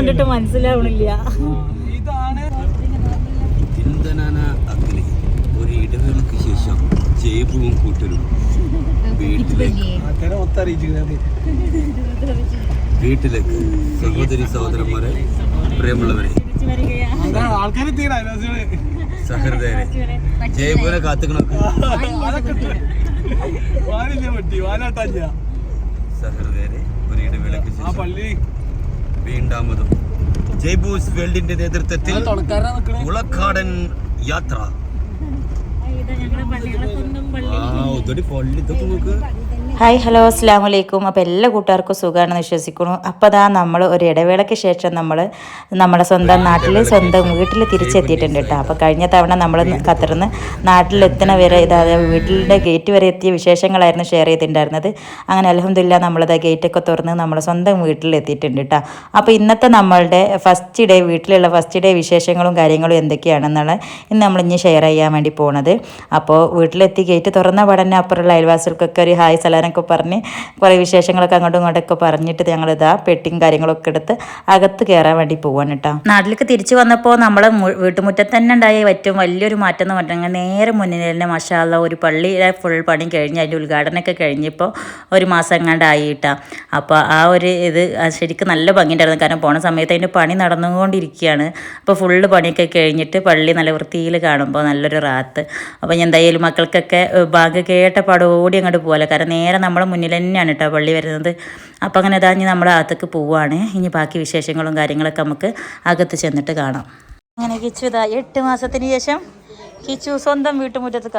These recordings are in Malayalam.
കണ്ടിട്ട് മനസ്സിലാവണില്ല. അഗ്നി. ഒരു ശേഷം കൂട്ടരും വീട്ടിലേക്ക് സഹോദരി സഹോദരന്മാരെ പ്രിയമുള്ളവരെ. സഹൃദയരെ ജയബുവിനെ കാത്തുക്കണക്ക് സഹൃദയരെ ഒരു ശേഷം പള്ളി. വീണ്ടാമതും. ജയ്ബൂസ് വേൾഡിന്റെ നേതൃത്വത്തിൽ മുളക്കാടൻ യാത്ര. പള്ളി ഇതൊക്കെ നോക്ക്. ഹായ് ഹലോ അസ്സാം വലൈക്കും അപ്പോൾ എല്ലാ കൂട്ടുകാർക്കും സുഖമാണെന്ന് വിശ്വസിക്കുന്നു. അപ്പോൾ അതാ നമ്മൾ ഒരു ഇടവേളയ്ക്ക് ശേഷം നമ്മൾ നമ്മുടെ സ്വന്തം നാട്ടിൽ സ്വന്തം വീട്ടിൽ തിരിച്ചെത്തിയിട്ടുണ്ട് കേട്ടോ. അപ്പോൾ കഴിഞ്ഞ തവണ നമ്മൾ ഖത്തറിന്ന് നാട്ടിലെത്തണ വരെ ഇതാ വീട്ടിലെ ഗേറ്റ് വരെ എത്തിയ വിശേഷങ്ങളായിരുന്നു ഷെയർ ചെയ്തിട്ടുണ്ടായിരുന്നത്. അങ്ങനെ അലഹമില്ല നമ്മളത് ഗേറ്റൊക്കെ തുറന്ന് നമ്മൾ സ്വന്തം വീട്ടിൽ എത്തിയിട്ടുണ്ട് കേട്ടോ. അപ്പോൾ ഇന്നത്തെ നമ്മളുടെ ഫസ്റ്റ് ഡേ വീട്ടിലുള്ള ഫസ്റ്റ് ഡേ വിശേഷങ്ങളും കാര്യങ്ങളും എന്തൊക്കെയാണെന്നാണ് ഇന്ന് നമ്മൾ ഇനി ഷെയർ ചെയ്യാൻ വേണ്ടി പോണത്. അപ്പോൾ വീട്ടിലെത്തി ഗേറ്റ് തുറന്ന പടന്നെ അപ്പുറമുള്ള അയൽവാസികൾക്കൊക്കെ ഒരു ഹായ് സലാനൊക്കെ പറഞ്ഞ് കുറേ വിശേഷങ്ങളൊക്കെ അങ്ങോട്ടും ഇങ്ങോട്ടൊക്കെ പറഞ്ഞിട്ട് ഞങ്ങളിതാ പെട്ടിയും കാര്യങ്ങളൊക്കെ എടുത്ത് അകത്ത് കയറാൻ വേണ്ടി പോവാണ് കേട്ടോ നാട്ടിലേക്ക് തിരിച്ചു വന്നപ്പോൾ നമ്മളെ വീട്ടുമുറ്റത്ത് തന്നെ ഉണ്ടായ ഏറ്റവും വലിയൊരു മാറ്റം എന്ന് പറഞ്ഞാൽ നേരെ മുന്നിൽ തന്നെ മഷാല ഒരു പള്ളിയുടെ ഫുൾ പണി കഴിഞ്ഞ് അതിന്റെ ഉദ്ഘാടനമൊക്കെ കഴിഞ്ഞപ്പോൾ ഒരു മാസം എങ്ങാണ്ടായി കേട്ടോ അപ്പോൾ ആ ഒരു ഇത് ശരിക്കും നല്ല ഭംഗിയുണ്ടായിരുന്നു. കാരണം പോണ സമയത്ത് അതിന്റെ പണി നടന്നുകൊണ്ടിരിക്കുകയാണ്. അപ്പോൾ ഫുള്ള് പണിയൊക്കെ കഴിഞ്ഞിട്ട് പള്ളി നല്ല വൃത്തിയിൽ കാണുമ്പോൾ നല്ലൊരു റാത്ത്. അപ്പോൾ ഞാൻ എന്തായാലും മക്കൾക്കൊക്കെ ബാങ്ക് കേട്ട പാട് ഓടി അങ്ങോട്ട് പോകല കാരണം നേരെ നമ്മുടെ മുന്നിൽ തന്നെയാണ് കേട്ടോ പള്ളി വരുന്നത്. അപ്പോൾ അങ്ങനെ ഇതാ ഇനി നമ്മൾ അകത്തേക്ക് പോവുകയാണ് ഇനി ബാക്കി വിശേഷങ്ങളും കാര്യങ്ങളൊക്കെ നമുക്ക് അകത്ത് ചെന്നിട്ട് കാണാം. അങ്ങനെ കിച്ചു ഇതാ എട്ട് മാസത്തിന് ശേഷം കിച്ചു സ്വന്തം വീട്ടുമുറ്റത്ത്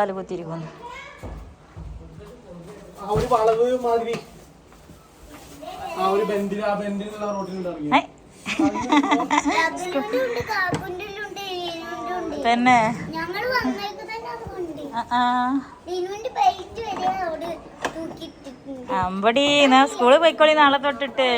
ഇറങ്ങി. ഐ, തന്നെ ആ, അമ്പടി എന്നാ സ്കൂളിൽ പോയിക്കോളി നാളെ തൊട്ടിട്ട്.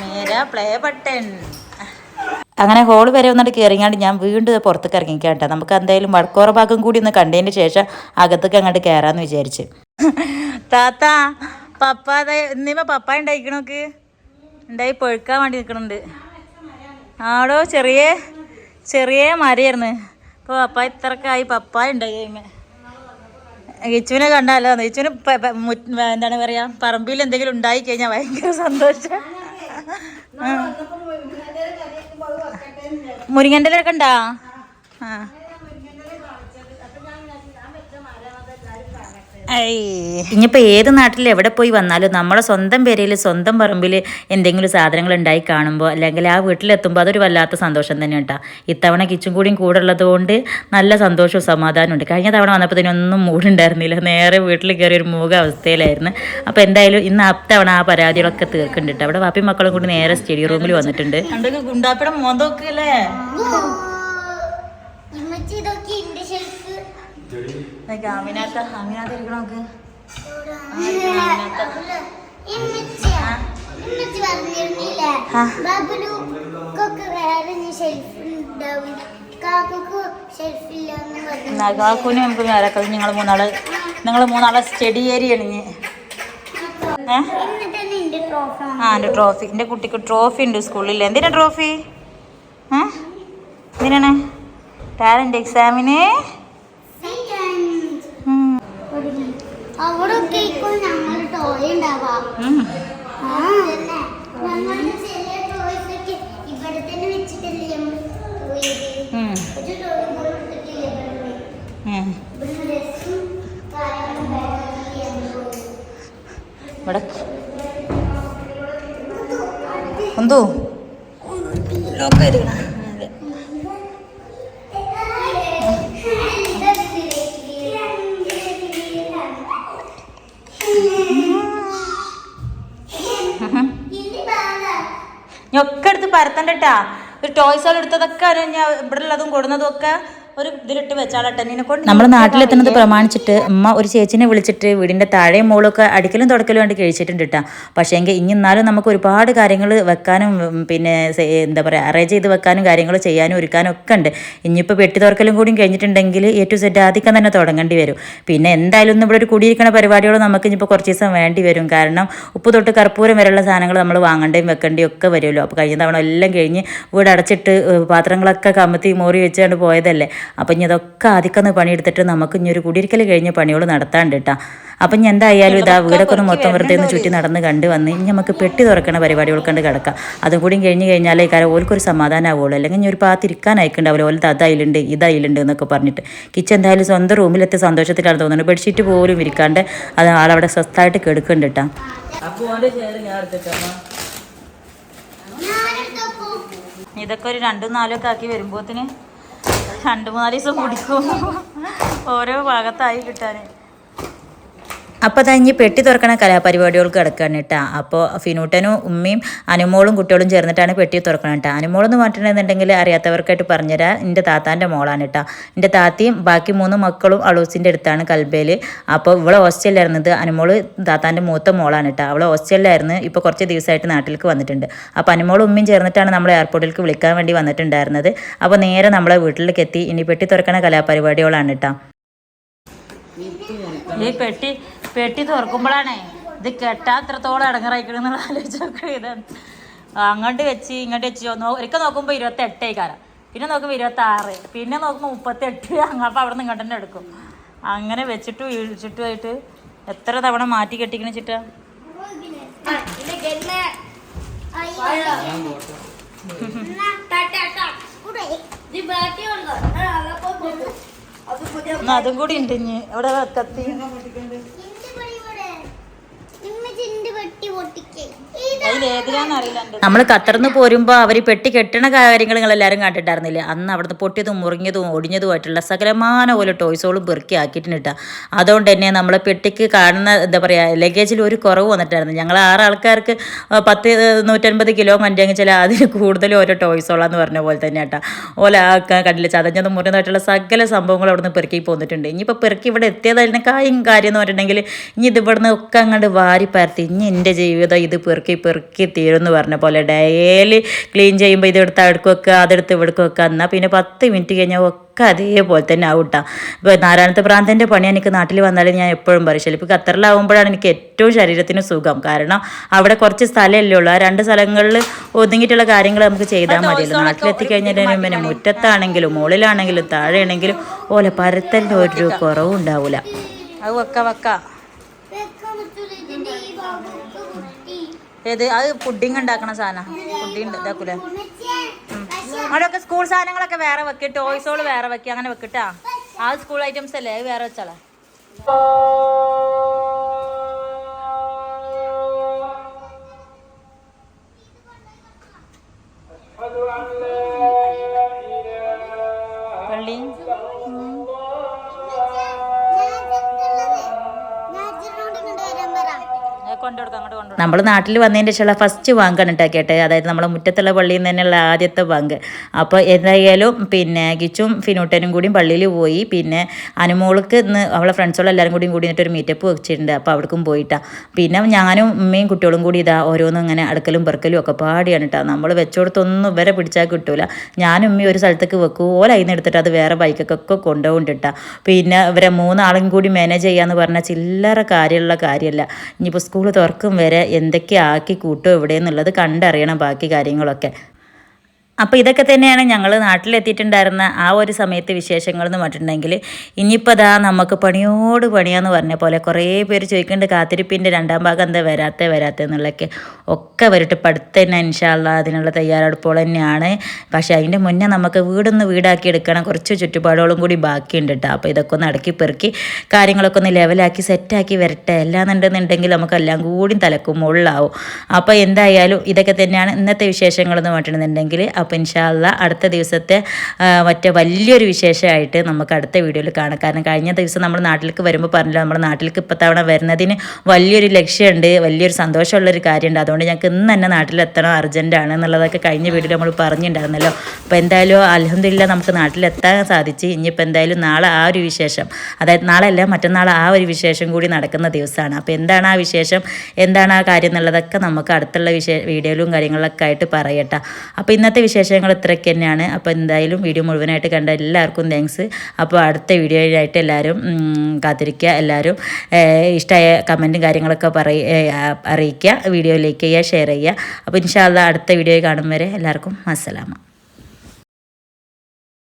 മേരാ പ്ലേ ബട്ടൺ. അങ്ങനെ ഹോൾ വരെ വന്നിട്ട് കയറിങ്ങാണ്ട് ഞാൻ വീണ്ടും പുറത്തേക്ക് ഇറങ്ങിക്കാട്ടെ. നമുക്ക് എന്തായാലും വടക്കോറ ഭാഗം കൂടി ഒന്ന് കണ്ടതിന് ശേഷം അകത്തേക്ക് അങ്ങോട്ട് കയറാന്ന് വിചാരിച്ച്. താത്ത പപ്പ ഇന്നിമ പപ്പ ഉണ്ടായിക്കണോക്ക് ഉണ്ടായി പൊഴുക്കാൻ വേണ്ടി നിൽക്കണുണ്ട് ആടോ ചെറിയ ചെറിയ മരയായിരുന്നു. ഇപ്പോൾ പപ്പ ഇത്രക്കായി പപ്പ ഉണ്ടായി ഇച്ചുവിനെ കണ്ടാലോ ഇച്ചുവിന് എന്താണ് പറയാ? പറമ്പിൽ എന്തെങ്കിലും ഉണ്ടായി കഴിഞ്ഞാൽ ഭയങ്കര സന്തോഷം. മുരിങ്ങന്റെ ഒക്കെ ഉണ്ടാ ആ. ഇനിയിപ്പോൾ ഏത് നാട്ടിൽ എവിടെ പോയി വന്നാലും നമ്മളെ സ്വന്തം പേരയിൽ സ്വന്തം പറമ്പിൽ എന്തെങ്കിലും സാധനങ്ങൾ ഉണ്ടായി കാണുമ്പോൾ അല്ലെങ്കിൽ ആ വീട്ടിലെത്തുമ്പോൾ അതൊരു വല്ലാത്ത സന്തോഷം തന്നെ കേട്ടോ ഇത്തവണ കിച്ചും കൂടിയും കൂടെ ഉള്ളതുകൊണ്ട് നല്ല സന്തോഷവും സമാധാനവും ഉണ്ട്. കഴിഞ്ഞ തവണ വന്നപ്പോൾ തന്നെ ഇതിനൊന്നും മൂടുണ്ടായിരുന്നില്ല. നേരെ വീട്ടിൽ കയറി ഒരു മൂക അവസ്ഥയിലായിരുന്നു അപ്പോൾ എന്തായാലും ഇന്ന് അത്തവണ ആ പരാതികളൊക്കെ തീർക്കുന്നുണ്ട് അവിടെ വാപ്പി മക്കളും കൂടി നേരെ സ്റ്റഡി റൂമിൽ വന്നിട്ടുണ്ട്. കാക്കുവിന് നമുക്ക് നിങ്ങൾ മൂന്നാൾ നിങ്ങൾ മൂന്നാളെ സ്റ്റഡി ഏരിയ ആ എന്റെ ട്രോഫി എന്റെ കുട്ടിക്ക് ട്രോഫി ഉണ്ട് സ്കൂളിൽ എന്തിനാ ട്രോഫി എന്തിനാണ്? ടാലന്റ് എക്സാമിന് അവിടെ ഒക്കെ ഇപ്പോൾ ഞങ്ങൾ ടോയ് ഉണ്ടാവാ. ആ തന്നെ ചെറിയ ടോയ്സ് ഒക്കെ ഇവിടെ വെച്ചിട്ടല്ലേ നമ്മൾ പോയത് ഒരു ടോയ് പോലും എടുത്തിട്ടില്ല ഇവിടെ ഇവിടുന്ന് ഡ്രസ്സും കാര്യങ്ങളും ബാഗൊക്കെയാണ് പോയത് ഇവിടെ എന്തോ ഞാൻ എടുത്ത് പരത്തണ്ടട്ടാ. ഒരു ടോയ്സ് എടുത്തതൊക്കെ ഞാൻ ഇവിടെ ഉള്ളതും കൊടുന്നതും ഒക്കെ ഒരു ഇതിലിട്ട് വെച്ചാളട്ടെ ടെന്നിനെ കൊണ്ട് നമ്മൾ നാട്ടിലെത്തുന്നത് പ്രമാണിച്ചിട്ട് അമ്മ ഒരു ചേച്ചിനെ വിളിച്ചിട്ട് വീടിന്റെ താഴെ മോളൊക്കെ അടിക്കലും തുടക്കലും വേണ്ടി കഴിച്ചിട്ടുണ്ട് കേട്ടോ പക്ഷേ എങ്കിൽ ഇനി എന്നാലും നമുക്ക് ഒരുപാട് കാര്യങ്ങൾ വെക്കാനും പിന്നെ എന്താ പറയുക അറേഞ്ച് ചെയ്ത് വെക്കാനും കാര്യങ്ങൾ ചെയ്യാനും ഒരുക്കാനും ഒക്കെ ഉണ്ട്. ഇനിയിപ്പോൾ വെട്ടി തുറക്കലും കൂടി കഴിഞ്ഞിട്ടുണ്ടെങ്കിൽ എ ടു സെറ്റ് ആദ്യം തന്നെ തുടങ്ങേണ്ടി വരും. പിന്നെ എന്തായാലും ഒന്നും ഇവിടെ ഒരു കുടിയിരിക്കുന്ന പരിപാടികൾ നമുക്ക് ഇനിയിപ്പോൾ കുറച്ച് ദിവസം വേണ്ടി വരും. കാരണം ഉപ്പ് തൊട്ട് കർപ്പൂരം വരെയുള്ള സാധനങ്ങൾ നമ്മൾ വാങ്ങേണ്ടയും വെക്കേണ്ടിയും ഒക്കെ വരുമല്ലോ അപ്പോൾ കഴിഞ്ഞ തവണ എല്ലാം കഴിഞ്ഞ് വീട് അടച്ചിട്ട് പാത്രങ്ങളൊക്കെ കമത്തി മോറി വെച്ചുകൊണ്ട് പോയതല്ലേ. അപ്പം ഇനി അതൊക്കെ ആദ്യമൊന്ന് പണിയെടുത്തിട്ട് നമുക്ക് ഇനി ഒരു കുടിയിരിക്കൽ കഴിഞ്ഞ പണികൾ നടത്താണ്ട് കേട്ടോ അപ്പം ഇനി എന്തായാലും ഇതാ വീടൊക്കെ ഒന്ന് മൊത്തം വെറുതെ ഒന്ന് ചുറ്റി നടന്ന് കണ്ട് വന്ന് ഇനി നമുക്ക് പെട്ടി തുറക്കണ പരിപാടികൾ കണ്ട് കിടക്കാം. അതും കൂടി കഴിഞ്ഞ് കഴിഞ്ഞാലേ കാര്യം ഓൽക്കൊരു സമാധാനമാവുള്ളൂ അല്ലെങ്കിൽ ഇനി ഒരു പാത്തിരിക്കാൻ അയക്കണ്ടാവില്ല ഓലത്ത് അതായിലുണ്ട് ഇതായിലുണ്ട് എന്നൊക്കെ പറഞ്ഞിട്ട്. കിച്ചൻ എന്തായാലും സ്വന്തം റൂമിലെത്തി സന്തോഷത്തിലാണ് തോന്നുന്നത് ബെഡ്ഷീറ്റ് പോലും ഇരിക്കാണ്ട് അത് ആളവിടെ സ്വസ്ഥമായിട്ട് കിടക്കുന്നുണ്ട് കേട്ടോ ഇതൊക്കെ ഒരു രണ്ടും നാലും ഒക്കെ ആക്കി വരുമ്പോത്തിന് രണ്ട് മൂന്നാൽ ദിവസം കുടിക്കും. ഓരോ ഭാഗത്തായി കിട്ടാൻ അപ്പോൾ തന്നെ പെട്ടി തുറക്കണ കലാപരിപാടികൾക്ക് കിടക്കുകയാണ് കേട്ടോ. അപ്പോൾ ഫിനൂട്ടനും ഉമ്മയും അനുമോളും കുട്ടികളും ചേർന്നിട്ടാണ് പെട്ടി തുറക്കണം കേട്ടോ. അനുമോളെന്ന് പറഞ്ഞിട്ടുണ്ടെന്നുണ്ടെങ്കിൽ അറിയാത്തവർക്കായിട്ട് പറഞ്ഞുതരാം. എന്റെ താത്താന്റെ മോളാണ് കേട്ടോ. എന്റെ താത്തയും ബാക്കി മൂന്ന് മക്കളും അളൂസിന്റെ അടുത്താണ് കൽബയിൽ അപ്പോൾ ഇവിടെ ഹോസ്റ്റലിലായിരുന്നത് അനുമോൾ താത്താന്റെ മൂത്ത മോളാണ് കേട്ടോ. അവളെ ഹോസ്റ്റലിലായിരുന്നു ഇപ്പോൾ കുറച്ച് ദിവസമായിട്ട് നാട്ടിലേക്ക് വന്നിട്ടുണ്ട്. അപ്പോൾ അനുമോളും ഉമ്മയും ചേർന്നിട്ടാണ് നമ്മൾ എയർപോർട്ടിലേക്ക് വിളിക്കാൻ വേണ്ടി വന്നിട്ടുണ്ടായിരുന്നത്. അപ്പോൾ നേരെ നമ്മളെ വീട്ടിലേക്ക് എത്തി. ഇനി പെട്ടി തുറക്കണ കലാപരിപാടികളാണ് കേട്ടോ. ഈ പെട്ടി പെട്ടി തുറക്കുമ്പോഴാണേ ഇത് കെട്ടാൻ എത്രത്തോളം ഇടങ്ങറായിക്കണെന്നുള്ള ആലോചിച്ചൊക്കെ ഇത്. അങ്ങോട്ട് വെച്ച് ഇങ്ങോട്ട് വെച്ച് ഒരിക്കൽ നോക്കുമ്പോൾ ഇരുപത്തി എട്ടേക്കാരം പിന്നെ നോക്കുമ്പോൾ ഇരുപത്തി ആറ് പിന്നെ നോക്കുമ്പോൾ മുപ്പത്തെട്ട്. അങ്ങ് അപ്പോൾ അവിടെ നിന്ന് ഇങ്ങോട്ട് തന്നെ എടുക്കും. അങ്ങനെ വെച്ചിട്ട് വീഴിച്ചിട്ടുമായിട്ട് എത്ര തവണ മാറ്റി കെട്ടിക്കണ ചിട്ടാ എന്നാ അതും കൂടി ഉണ്ട് ഇനി. ഇവിടെ കത്തി? നമ്മൾ ഖത്തറിന്ന് പോരുമ്പോൾ അവർ പെട്ടി കെട്ടണ കാര്യങ്ങൾ നിങ്ങൾ എല്ലാവരും കണ്ടിട്ടായിരുന്നില്ലേ? അന്ന് അവിടുന്ന് പൊട്ടിയതും മുറിഞ്ഞതും ഒടിഞ്ഞതുമായിട്ടുള്ള സകലമാന പോലെ ടോയ്സോളും പെറുക്കി ആക്കിയിട്ടുണ്ട് അതുകൊണ്ട് തന്നെ നമ്മളെ പെട്ടിക്ക് കാണുന്ന എന്താ പറയുക ലഗേജിൽ ഒരു കുറവ് വന്നിട്ടായിരുന്നു. ഞങ്ങൾ ആറ് ആൾക്കാർക്ക് പത്ത് നൂറ്റൻപത് കിലോ മറ്റെങ്കിൽ ചില അതിൽ കൂടുതൽ ഓരോ ടോയ്സോളാന്ന് പറഞ്ഞ പോലെ തന്നെ കേട്ടോ ഓല കണ്ടില്ല ചതഞ്ഞതും മുറിഞ്ഞതായിട്ടുള്ള സകല സംഭവങ്ങൾ അവിടുന്ന് പെറുക്കി പോന്നിട്ടുണ്ട്. ഇനിയിപ്പോൾ പെറുക്കി ഇവിടെ എത്തിയതായിരുന്നു കായും കാര്യം എന്ന് പറഞ്ഞിട്ടുണ്ടെങ്കിൽ ഇനി ഇത് ഇവിടുന്ന് ഒക്കെ അങ്ങോട്ട് വാരി പരത്തി ഇനി എന്റെ ജീവിതം ഇത് പെറുക്കി പെറുക്കി പെറുക്കി തീരുമെന്ന് പറഞ്ഞ പോലെ ഡെയിലി ക്ലീൻ ചെയ്യുമ്പോൾ ഇതെടുത്ത് അടുക്ക് വെക്കുക അതെടുത്ത് ഇവിടേക്ക് വെക്കുക എന്നാൽ പിന്നെ പത്ത് മിനിറ്റ് കഴിഞ്ഞാൽ ഒക്കെ അതേപോലെ തന്നെ ആവും കേട്ടോ ഇപ്പോൾ നാരായണത്തെ പ്രാന്തന്റെ പണി എനിക്ക് നാട്ടിൽ വന്നാലും ഞാൻ എപ്പോഴും പറയും ചിലപ്പോൾ ഖത്തറിലാവുമ്പോഴാണ് എനിക്ക് ഏറ്റവും ശരീരത്തിന് സുഖം. കാരണം അവിടെ കുറച്ച് സ്ഥലമല്ലേ ഉള്ളൂ. ആ രണ്ട് സ്ഥലങ്ങളിൽ ഒതുങ്ങിയിട്ടുള്ള കാര്യങ്ങൾ നമുക്ക് ചെയ്താൽ മതിയല്ലോ. നാട്ടിലെത്തിക്കഴിഞ്ഞാൽ പിന്നെ മുറ്റത്താണെങ്കിലും മുകളിലാണെങ്കിലും താഴെയാണെങ്കിലും ഓലെ പരത്തലിന്റെ ഒരു കുറവും ഉണ്ടാവില്ല അത് വെക്ക വെക്ക. ഏത് അത് പുഡിങ് ഉണ്ടാക്കണ സാധനം പുഡിങ് ഇതാക്കൂലേ അവിടെയൊക്കെ സ്കൂൾ സാധനങ്ങളൊക്കെ വേറെ വെക്കി ടോയ്സോൾ വേറെ വെക്കി അങ്ങനെ വെക്കട്ടാ ആ സ്കൂൾ ഐറ്റംസ് അല്ലേ അത് വേറെ വെച്ചാളാ പള്ളി കൊണ്ടുകൊടുക്കാം അങ്ങോട്ട് നമ്മൾ നാട്ടിൽ വന്നതിന്റെ ശേഷമുള്ള ഫസ്റ്റ് വാങ്കാണ് ഉണ്ടാക്കിയിട്ട് അതായത് നമ്മളെ മുറ്റത്തുള്ള പള്ളിയിൽ നിന്ന് തന്നെയുള്ള ആദ്യത്തെ വാങ്ക്. അപ്പോൾ എന്തായാലും പിന്നെ ഗിച്ചും ഫിനൂട്ടനും കൂടിയും പള്ളിയിൽ പോയി. പിന്നെ അനുമോൾക്ക് ഇന്ന് അവളെ ഫ്രണ്ട്സുകളും എല്ലാവരും കൂടിയും കൂടിയിട്ട് ഒരു മീറ്റപ്പ് വെച്ചിട്ടുണ്ട്. അപ്പോൾ അവിടേക്കും പോയിട്ടാ. പിന്നെ ഞാനും ഉമ്മയും കുട്ടികളും കൂടി ഇതാ ഓരോന്നും ഇങ്ങനെ അടുക്കലും പെറുക്കലും ഒക്കെ പാടിയാണ് കേട്ടോ നമ്മൾ വെച്ചോടത്തൊന്നും ഇവരെ പിടിച്ചാൽ കിട്ടൂല. ഞാനും ഉമ്മയും ഒരു സ്ഥലത്തേക്ക് വെക്കും. ഓല അതിന് എടുത്തിട്ട് അത് വേറെ ബൈക്കൊക്കെ കൊണ്ടുപോകുന്നുണ്ട് പിന്നെ ഇവരെ മൂന്നാളും കൂടി മാനേജ് ചെയ്യാന്ന് പറഞ്ഞാൽ ചില്ലറ കാര്യമുള്ള കാര്യമല്ല ഇനിയിപ്പോൾ സ്കൂൾ തുറക്കും വരെ എന്തൊക്കെ ആക്കി കൂട്ടും എവിടെയെന്നുള്ളത് കണ്ടറിയണം ബാക്കി കാര്യങ്ങളൊക്കെ. അപ്പോൾ ഇതൊക്കെ തന്നെയാണ് ഞങ്ങൾ നാട്ടിലെത്തിയിട്ടുണ്ടായിരുന്ന ആ ഒരു സമയത്ത് വിശേഷങ്ങൾ എന്ന് പറഞ്ഞിട്ടുണ്ടെങ്കിൽ ഇനിയിപ്പോൾ അതാ നമുക്ക് പണിയോട് പണിയാന്ന് പറഞ്ഞ പോലെ കുറേ പേര് ചോദിക്കുന്നുണ്ട് കാത്തിരിപ്പിന്റെ രണ്ടാം ഭാഗം എന്താ വരാത്ത വരാത്ത എന്നുള്ളൊക്കെ ഒക്കെ വരട്ടെ ഇപ്പം അടുത്ത് ഇൻഷാല്ല അതിനുള്ള തയ്യാറെടുപ്പുകൾ തന്നെയാണ്. പക്ഷേ അതിന്റെ മുന്നേ നമുക്ക് വീടൊന്ന് വീടാക്കി എടുക്കണം കുറച്ച് ചുറ്റുപാടുകളും കൂടി ബാക്കിയുണ്ട് കേട്ടോ അപ്പോൾ ഇതൊക്കെ ഒന്ന് അടക്കി പെറുക്കി കാര്യങ്ങളൊക്കെ ഒന്ന് ലെവലാക്കി സെറ്റാക്കി വരട്ടെ. അല്ലാന്നുണ്ടെന്നുണ്ടെങ്കിൽ നമുക്ക് എല്ലാം കൂടി തലക്കും മുകളിലാവും. അപ്പോൾ എന്തായാലും ഇതൊക്കെ തന്നെയാണ് ഇന്നത്തെ വിശേഷങ്ങളെന്ന് പറഞ്ഞിട്ടുണ്ടെങ്കിൽ അപ്പോൾ ഇൻഷാല്ല അടുത്ത ദിവസത്തെ മറ്റേ വലിയൊരു വിശേഷമായിട്ട് നമുക്ക് അടുത്ത വീഡിയോയിൽ കാണാം. കാരണം കഴിഞ്ഞ ദിവസം നമ്മൾ നാട്ടിലേക്ക് വരുമ്പോൾ പറഞ്ഞല്ലോ നമ്മുടെ നാട്ടിലേക്ക് ഇപ്പോൾ തവണ വരുന്നതിന് വലിയൊരു ലക്ഷ്യമുണ്ട് വലിയൊരു സന്തോഷമുള്ളൊരു കാര്യമുണ്ട്. അതുകൊണ്ട് ഞങ്ങൾക്ക് ഇന്ന് തന്നെ നാട്ടിലെത്തണം അർജന്റാണ് എന്നുള്ളതൊക്കെ കഴിഞ്ഞ വീഡിയോയിൽ നമ്മൾ പറഞ്ഞിട്ടുണ്ടായിരുന്നല്ലോ. അപ്പോൾ എന്തായാലും അലഹമില്ല നമുക്ക് നാട്ടിലെത്താൻ സാധിച്ച്. ഇനിയിപ്പോൾ എന്തായാലും നാളെ ആ ഒരു വിശേഷം അതായത് നാളെ അല്ല മറ്റന്നാൾ ആ ഒരു വിശേഷം കൂടി നടക്കുന്ന ദിവസമാണ്. അപ്പോൾ എന്താണ് ആ വിശേഷം എന്താണ് ആ കാര്യം എന്നുള്ളതൊക്കെ നമുക്ക് അടുത്തുള്ള വിശേഷ വീഡിയോയിലും കാര്യങ്ങളിലൊക്കെ ആയിട്ട് പറയട്ടെ. അപ്പോൾ ഇന്നത്തെ വിശേഷങ്ങൾ ഇത്രയൊക്കെ തന്നെയാണ്. അപ്പോൾ എന്തായാലും വീഡിയോ മുഴുവനായിട്ട് കണ്ട എല്ലാവർക്കും താങ്ക്സ് അപ്പോൾ അടുത്ത വീഡിയോയിലായിട്ട് എല്ലാവരും കാത്തിരിക്കുക. എല്ലാവരും ഇഷ്ടമായ കമന്റും കാര്യങ്ങളൊക്കെ പറയ അറിയിക്കുക. വീഡിയോ ലൈക്ക് ചെയ്യുക ഷെയർ ചെയ്യുക. അപ്പോൾ ഇൻഷാല്ല അടുത്ത വീഡിയോ കാണും വരെ എല്ലാവർക്കും അസ്സലാമ